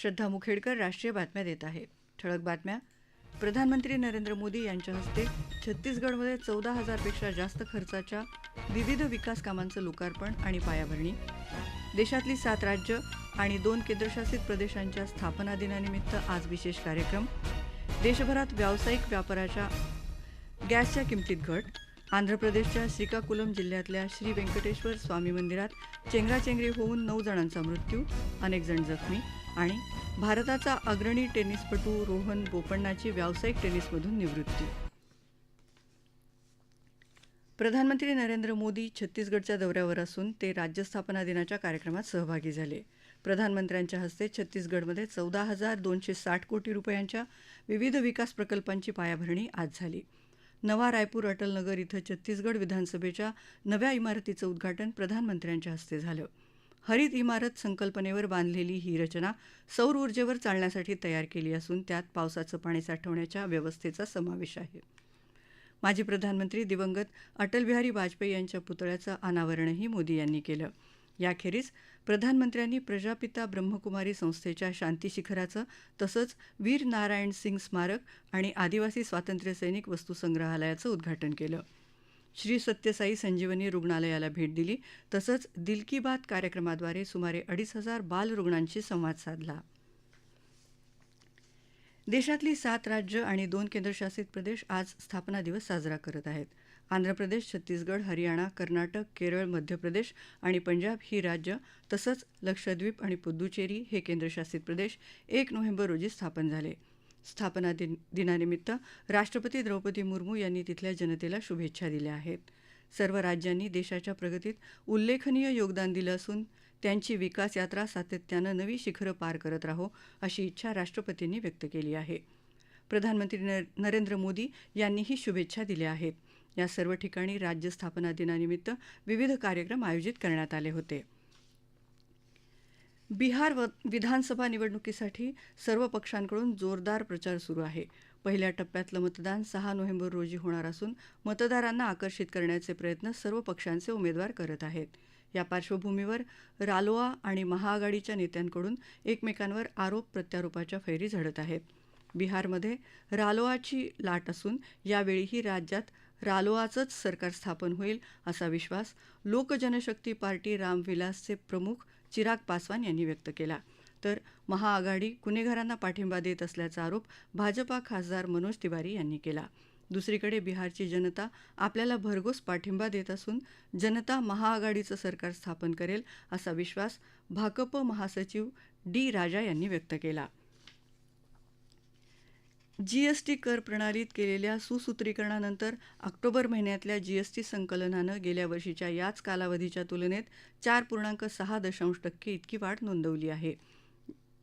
श्रद्धा मुखेडकर राष्ट्रीय बातम्या देत आहे. ठळक बातम्या. प्रधानमंत्री नरेंद्र मोदी यांच्या हस्ते छत्तीसगडमध्ये चौदा हजारपेक्षा जास्त खर्चाच्या विविध विकास कामांचं लोकार्पण आणि पायाभरणी. देशातली सात राज्य आणि दोन केंद्रशासित प्रदेशांच्या स्थापना दिनानिमित्त आज विशेष कार्यक्रम. देशभरात व्यावसायिक व्यापाराच्या गॅसच्या किमतीत घट. आंध्र प्रदेशच्या श्रीकाकुलम जिल्ह्यातल्या श्री व्यंकटेश्वर स्वामी मंदिरात चेंगराचेंगरी होऊन नऊ जणांचा मृत्यू अनेक जण जखमी. आणि भारताचा अग्रणी टेनिसपटू रोहन बोपण्णाची व्यावसायिक टेनिसमधून निवृत्ती. प्रधानमंत्री नरेंद्र मोदी छत्तीसगडच्या दौऱ्यावर असून ते राज्यस्थापना दिनाच्या कार्यक्रमात सहभागी झाले. प्रधानमंत्र्यांच्या हस्ते छत्तीसगडमध्ये चौदा हजार दोनशे साठ कोटी रुपयांच्या विविध विकास प्रकल्पांची पायाभरणी आज झाली. नवा रायपूर अटलनगर इथं छत्तीसगड विधानसभेच्या नव्या इमारतीचं उद्घाटन प्रधानमंत्र्यांच्या हस्ते झालं. हरित इमारत संकल्पनेवर बांधलेली ही रचना सौर ऊर्जेवर चालण्यासाठी तयार केली असून त्यात पावसाचं पाणी साठवण्याच्या व्यवस्थेचा समावेश आहे. माजी प्रधानमंत्री दिवंगत अटलबिहारी वाजपेयी यांच्या पुतळ्याचं अनावरणही मोदी यांनी केलं. याखेरीज प्रधानमंत्र्यांनी प्रजापिता ब्रह्मकुमारी संस्थेच्या शांती शिखराचं तसंच वीर नारायण सिंग स्मारक आणि आदिवासी स्वातंत्र्य सैनिक वस्तुसंग्रहालयाचं उद्घाटन केलं. श्री सत्यसाई संजीवनी रुग्णालयाला भेट दिली. तसंच दिल की बात कार्यक्रमाद्वारे सुमारे अडीच हजार बालरुग्णांशी संवाद साधला. देशातली सात राज्य आणि दोन केंद्रशासित प्रदेश आज स्थापना दिवस साजरा करत आहेत. आंध्र प्रदेश छत्तीसगड हरियाणा कर्नाटक केरळ मध्य प्रदेश आणि पंजाब ही राज्य तसंच लक्षद्वीप आणि पुद्दुचेरी हे केंद्रशासित प्रदेश एक नोव्हेंबर रोजी स्थापन झाले. स्थापना दिन दिनानिमित्त राष्ट्रपती द्रौपदी मुर्मू यांनी तिथल्या जनतेला शुभेच्छा दिल्या आहेत. सर्व राज्यांनी देशाच्या प्रगतीत उल्लेखनीय योगदान दिलं असून त्यांची विकास यात्रा सातत्यानं नवी शिखरं पार करत राहो अशी इच्छा राष्ट्रपतींनी व्यक्त केली आहे. प्रधानमंत्री नरेंद्र मोदी यांनीही शुभेच्छा दिल्या आहेत. या सर्व ठिकाणी राज्य स्थापना दिनानिमित्त विविध कार्यक्रम आयोजित करण्यात आले होते. बिहार विधानसभा निवडणुकीसाठी सर्व पक्षांकडून जोरदार प्रचार सुरू आहे. पहिल्या टप्प्यातलं मतदान सहा नोव्हेंबर रोजी होणार असून मतदारांना आकर्षित करण्याचे प्रयत्न सर्व पक्षांचे उमेदवार करत आहेत. या पार्श्वभूमीवर रालोआ आणि महाआघाडीच्या नेत्यांकडून एकमेकांवर आरोप प्रत्यारोपाच्या फैरी झडत आहेत. बिहारमध्ये रालोआची लाट असून यावेळीही राज्यात रालोआचंच सरकार स्थापन होईल असा विश्वास लोकजनशक्ती पार्टी रामविलासचे प्रमुख चिराग पासवान यांनी व्यक्त केला. तर महाआघाडी गुन्हेगारांना पाठिंबा देत असल्याचा आरोप भाजपा खासदार मनोज तिवारी यांनी केला. दुसरीकडे बिहारची जनता आपल्याला भरघोस पाठिंबा देत असून जनता महाआघाडीचं सरकार स्थापन करेल असा विश्वास भाकप महासचिव डी राजा यांनी व्यक्त केला. जीएसटी कर प्रणालीत केलेल्या सुसूत्रीकरणानंतर ऑक्टोबर महिन्यातल्या जीएसटी संकलनानं गेल्या वर्षीच्या याच कालावधीच्या तुलनेत चार पूर्णांक सहा दशांश टक्के इतकी वाढ नोंदवली आहे.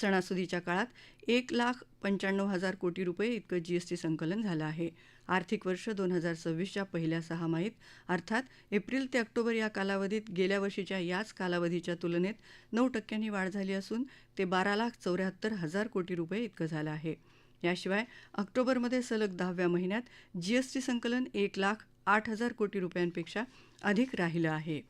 सणासुदीच्या काळात एक लाख पंच्याण्णव हजार कोटी रुपये इतकं जीएसटी संकलन झालं आहे. आर्थिक वर्ष दोन हजार सव्वीसच्या पहिल्या सहामाहीत अर्थात एप्रिल ते ऑक्टोबर या कालावधीत गेल्या वर्षीच्या याच कालावधीच्या तुलनेत नऊ टक्क्यांनी वाढ झाली असून ते बारा लाख चौऱ्याहत्तर हजार कोटी रुपये इतकं झालं आहे. याशिवाय ऑक्टोबरमध्ये सलग दहाव्या महिन्यात जीएसटी संकलन एक लाख आठ हजार कोटी रुपयांपेक्षा अधिक राहिलं आहे.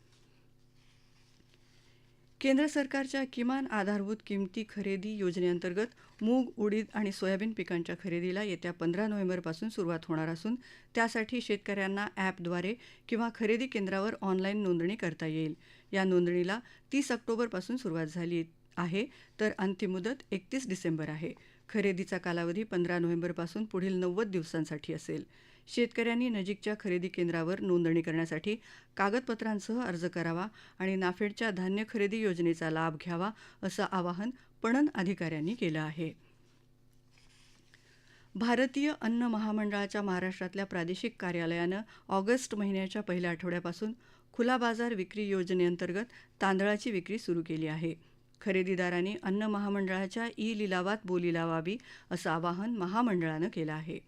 केंद्र सरकारच्या किमान आधारभूत किमती खरेदी योजनेअंतर्गत मूग उडीद आणि सोयाबीन पिकांच्या खरेदीला येत्या पंधरा नोव्हेंबरपासून सुरुवात होणार असून त्यासाठी शेतकऱ्यांना ॲपद्वारे किंवा खरेदी केंद्रावर ऑनलाईन नोंदणी करता येईल. या नोंदणीला तीस ऑक्टोबरपासून सुरुवात झाली आहे तर अंतिम मुदत एकतीस डिसेंबर आहे. खरेदीचा कालावधी पंधरा नोव्हेंबरपासून पुढील नव्वद दिवसांसाठी असेल. शेतकऱ्यांनी नजीकच्या खरेदी केंद्रावर नोंदणी करण्यासाठी कागदपत्रांसह अर्ज करावा आणि नाफेडच्या धान्य खरेदी योजनेचा लाभ घ्यावा असं आवाहन पणन अधिकाऱ्यांनी केलं आहे. भारतीय अन्न महामंडळाच्या महाराष्ट्रातल्या प्रादेशिक कार्यालयानं ऑगस्ट महिन्याच्या पहिल्या आठवड्यापासून खुला बाजार विक्री योजनेअंतर्गत तांदळाची विक्री सुरू केली आहे. खरेदीदारांनी अन्न महामंडळाच्या ई लिलावात बोली लावावी असं आवाहन महामंडळानं केलं आहे.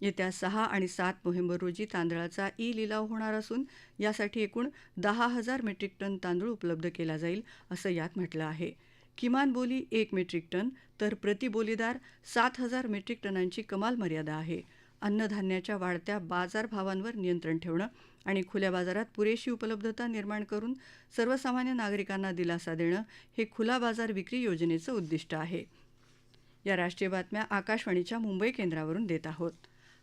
येत्या सहा आणि सात नोव्हेंबर रोजी तांदळाचा ई लिलाव होणार असून यासाठी एकूण दहा हजार मेट्रिक टन तांदूळ उपलब्ध केला जाईल असं यात म्हटलं आहे. किमान बोली एक मेट्रिक टन तर प्रति बोलीदार सात हजार मेट्रिक टनांची कमाल मर्यादा आहे. अन्नधान्याच्या वाढत्या बाजारभावांवर नियंत्रण ठेवणं आणि खुल्या बाजारात पुरेशी उपलब्धता निर्माण करून सर्वसामान्य नागरिकांना दिलासा देणं हे खुला बाजार विक्री योजनेचं उद्दिष्ट आहे. या राष्ट्रीय बातम्या आकाशवाणीच्या मुंबई केंद्रावरून देत आहोत.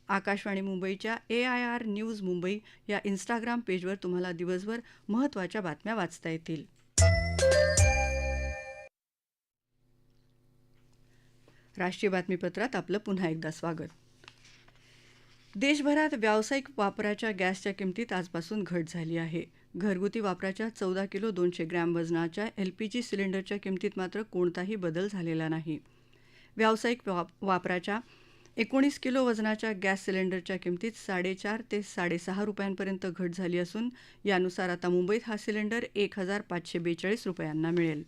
आकाशवाणी मुंबईच्या A I R news Mumbai या इन्स्टाग्राम पेजवर तुम्हाला दिवसभर महत्त्वाच्या बातम्या वाचता येतील. राष्ट्रीय बातमीपत्रात आपलं पुन्हा एकदा स्वागत. देशभरात व्यावसायिक वापराच्या गॅसच्या किमतीत आजपासून घट झाली आहे. घरगुती वापराच्या चौदा किलो दोनशे ग्रॅम वजनाच्या एलपीजी सिलेंडरच्या किमतीत मात्र कोणताही बदल झालेला नाही. व्यावसायिक वापराच्या एकोणीस किलो वजनाच्या गॅस सिलेंडरच्या किमतीत साडेचार ते साडेसहा रुपयांपर्यंत घट झाली असून यानुसार आता मुंबईत हा सिलेंडर एक हजार पाचशे बेचाळीस रुपयांना मिळेल.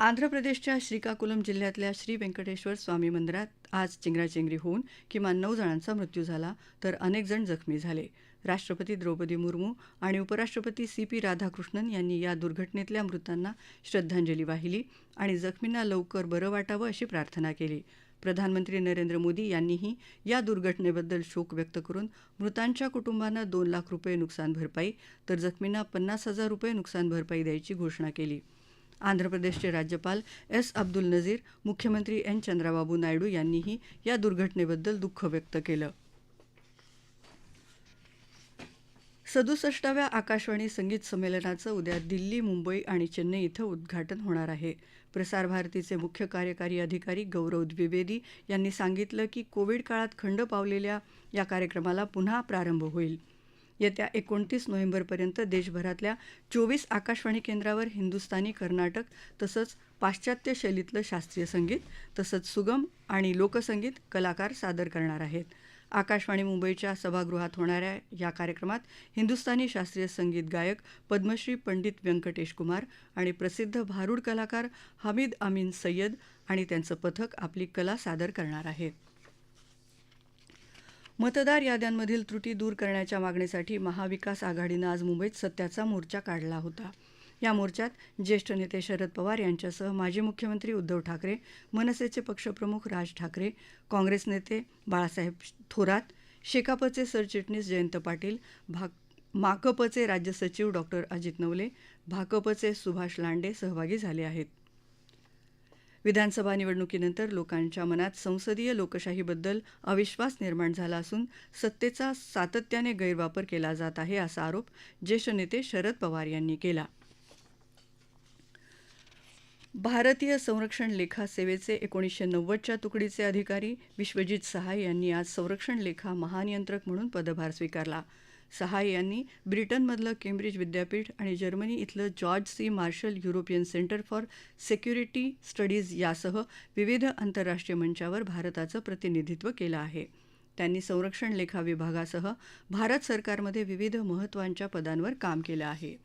आंध्र प्रदेशच्या श्रीकाकुलम जिल्ह्यातल्या श्री व्यंकटेश्वर स्वामी मंदिरात आज चिंगराचिंगरी होऊन किमान नऊ जणांचा मृत्यू झाला तर अनेक जण जखमी झाले. राष्ट्रपती द्रौपदी मुर्मू आणि उपराष्ट्रपती सी पी राधाकृष्णन यांनी या दुर्घटनेतल्या मृतांना श्रद्धांजली वाहिली आणि जखमींना लवकर बरं वाटावं अशी प्रार्थना केली. प्रधानमंत्री नरेंद्र मोदी यांनीही या दुर्घटनेबद्दल शोक व्यक्त करून मृतांच्या कुटुंबांना दोन लाख रुपये नुकसान भरपाई तर जखमींना पन्नास हजार रुपये नुकसान भरपाई द्यायची घोषणा केली. आंध्र प्रदेशचे राज्यपाल एस अब्दुल नझीर मुख्यमंत्री एन चंद्राबाबू नायडू यांनीही या दुर्घटनेबद्दल दुःख व्यक्त केलं. सदुसष्टाव्या आकाशवाणी संगीत संमेलनाचं उद्या दिल्ली मुंबई आणि चेन्नई इथं उद्घाटन होणार आहे. प्रसारभारतीचे मुख्य कार्यकारी अधिकारी गौरव द्विवेदी यांनी सांगितलं की कोविड काळात खंड पावलेल्या या कार्यक्रमाला पुन्हा प्रारंभ होईल. येत्या एकोणतीस नोव्हेंबरपर्यंत देशभरातल्या चोवीस आकाशवाणी केंद्रावर हिंदुस्थानी कर्नाटक तसंच पाश्चात्य शैलीतलं शास्त्रीय संगीत तसंच सुगम आणि लोकसंगीत कलाकार सादर करणार आहेत. आकाशवाणी मुंबईच्या सभागृहात होणाऱ्या या कार्यक्रमात हिंदुस्थानी शास्त्रीय संगीत गायक पद्मश्री पंडित व्यंकटेश कुमार आणि प्रसिद्ध भारूड कलाकार हमीद अमीन सय्यद आणि त्यांचं पथक आपली कला सादर करणार आहेत. मतदार याद्यांमधील त्रुटी दूर करण्याच्या मागणीसाठी महाविकास आघाडीनं आज मुंबईत सत्याचा मोर्चा काढला होता. या मोर्चात ज्येष्ठ नेते शरद पवार यांच्यासह माजी मुख्यमंत्री उद्धव ठाकरे मनसेचे पक्षप्रमुख राज ठाकरे काँग्रेस नेते बाळासाहेब थोरात शेकापचे सरचिटणीस जयंत पाटील भाक माकपचे राज्य सचिव डॉक्टर अजित नवले भाकपचे सुभाष लांडे सहभागी झाले आहेत. विधानसभा निवडणुकीनंतर लोकांच्या मनात संसदीय लोकशाहीबद्दल अविश्वास निर्माण झाला असून सत्तेचा सातत्याने गैरवापर केला जात आहे असा आरोप ज्येष्ठ नेते शरद पवार यांनी केला. भारतीय संरक्षण लेखा सेवेचे एकोणीसशे नव्वदच्या तुकडीचे अधिकारी विश्वजित सहाय यांनी आज संरक्षण लेखा महानियंत्रक म्हणून पदभार स्वीकारला. सहाय यांनी ब्रिटनमधलं केम्ब्रिज विद्यापीठ आणि जर्मनी इथलं George C. Marshall European centre for security studies यासह विविध आंतरराष्ट्रीय मंचावर भारताचं प्रतिनिधित्व केलं आहे. त्यांनी संरक्षण लेखा विभागासह भारत सरकारमध्ये विविध महत्त्वांच्या पदांवर काम केलं आहे.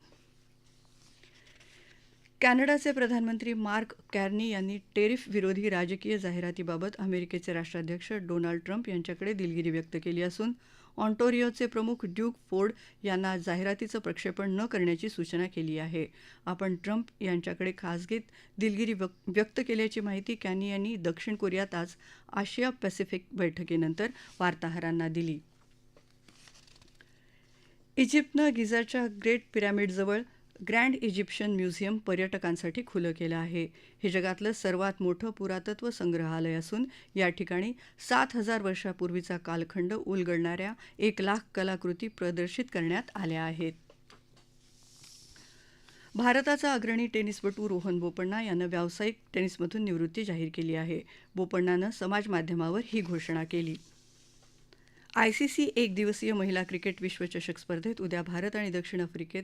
कॅनडाचे प्रधानमंत्री मार्क कॅर्नी यांनी टेरिफ विरोधी राजकीय जाहिरातीबाबत अमेरिकेचे राष्ट्राध्यक्ष डोनाल्ड ट्रम्प यांच्याकडे दिलगिरी व्यक्त केली असून ऑन्टोरिओचे प्रमुख ड्यूक फोर्ड यांना जाहिरातीचं प्रक्षेपण न करण्याची सूचना केली आहे. आपण ट्रम्प यांच्याकडे खासगीत दिलगिरी व्यक्त केल्याची माहिती कॅनी यांनी दक्षिण कोरियात आज आशिया पॅसिफिक बैठकीनंतर वार्ताहरांना दिली. इजिप्तनं गिझाच्या ग्रेट पिरॅमिडजवळ ग्रँड इजिप्शियन म्युझियम पर्यटकांसाठी खुलं केलं आहे. हे जगातलं सर्वात मोठं पुरातत्व संग्रहालय असून या ठिकाणी सात हजार वर्षापूर्वीचा कालखंड उलगडणाऱ्या एक लाख कलाकृती प्रदर्शित करण्यात आल्या आहेत. भारताचा अग्रणी टेनिसपटू रोहन बोपण्णा यानं व्यावसायिक टेनिसमधून निवृत्ती जाहीर केली आहे. बोपण्णानं समाज माध्यमावर ही घोषणा केली. आयसीसी एक दिवसीय महिला क्रिकेट विश्वचषक स्पर्धेत उद्या भारत आणि दक्षिण आफ्रिकेत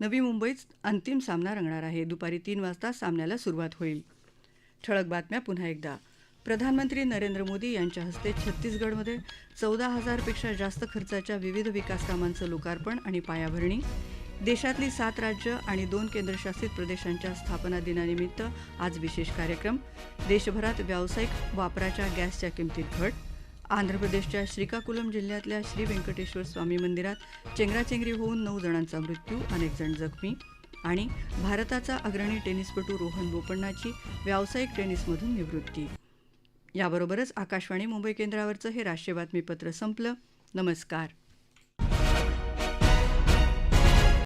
नवी मुंबईत अंतिम सामना रंगणार आहे. दुपारी तीन वाजता सामन्याला सुरुवात होईल. ठळक बातम्या पुन्हा एकदा. प्रधानमंत्री नरेंद्र मोदी यांच्या हस्ते छत्तीसगडमध्ये चौदा हजारपेक्षा जास्त खर्चाच्या विविध विकास कामांचं लोकार्पण आणि पायाभरणी. देशातली सात राज्य आणि दोन केंद्रशासित प्रदेशांच्या स्थापना दिनानिमित्त आज विशेष कार्यक्रम. देशभरात व्यावसायिक वापराच्या गॅसच्या किमतीत घट आंध्र प्रदेशच्या श्रीकाकुलम जिल्ह्यातल्या श्री व्यंकटेश्वर स्वामी मंदिरात चेंगराचेंगरी होऊन नऊ जणांचा मृत्यू अनेक जण जखमी आणि भारताचा अग्रणी टेनिसपटू रोहन बोपण्णाची व्यावसायिक टेनिसमधून निवृत्ती. याबरोबरच आकाशवाणी मुंबई केंद्रावरचं हे राष्ट्रीय बातमीपत्र संपलं. नमस्कार.